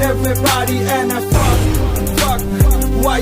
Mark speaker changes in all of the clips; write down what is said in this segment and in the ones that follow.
Speaker 1: everybody and I fuck, fuck. Why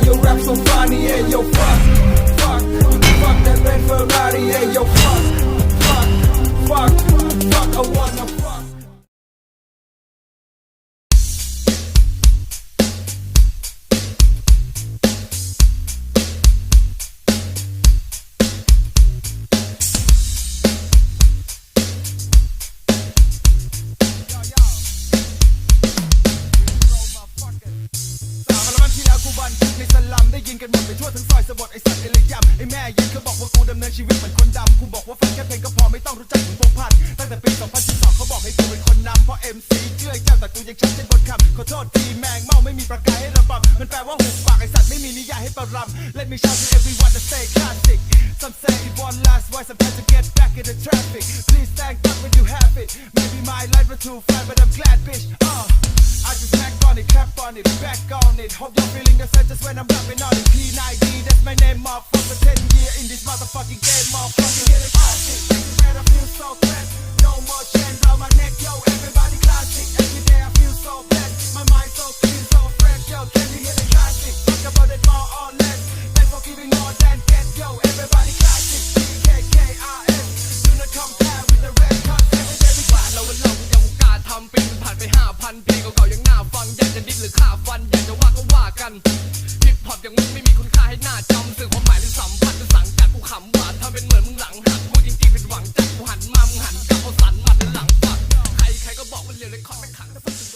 Speaker 1: ยินกันหมดไปทั่วทั้งซอย สะบัดไอ้สัตว์ ไอ้เลยยำไอ้แม่ยันเขาบอกว่ากูดำเนินชีวิตเหมือนคนดำกูบอกว่าฟังแค่เพลงก็พอ ไม่ต้องรู้จักถึงวงพันตั้งแต่ปี 2012เขาบอกให้กูเป็นคนนำเพราะ MC เกลื่อยเจ้า แต่กูยังช้เเ้นบนคำขอโทษทีแมงเมาไม่มีประกาศให้ระบำมันแปลว่าหุบปากไอ้สัตว์ไม่มีนิยายให้ประรำ Let me shout to everyone to stay classic Some say one last voice I'm trying to get back in the traffic Please thank God when you have it My life was too flat, but I'm glad, bitch. Uh, I just back on it, clap on it, back on it. Hope you're feeling the same just when I'm rapping on it. P90, that's my name, motherfucker. Ten year in this motherfucking game, motherfucker.
Speaker 2: Get it classic, everywhere I feel so fat. No more chains round my neck, yo. Everybody classic, every day I feel so bad. My mind so clean, so fresh, yo. Can you hear the classic? Think about it more or less. Thanks for giving more than get, yo. Everybody classic.
Speaker 1: พันี่ก็เก่ายังน่าฟังอยากจะดินหรือข่าฟันอยากจะว่าก็ว่ากันฮิปฮอปอย่างมึงไม่มีคุณค่าให้หน้าจำสื่อความหมายหรือสัมผัสจะสังกัดกูขำหวานทำเป็นเหมือนมึงหลังหักพูดจริงๆเป็นหวังจัดกูหันมา มึงหันกลับเอาสันมา็นหลังฝักใครใครก็บอกว่าเรียนเลยคอร์ด็ม่ขังแต่พูดถึง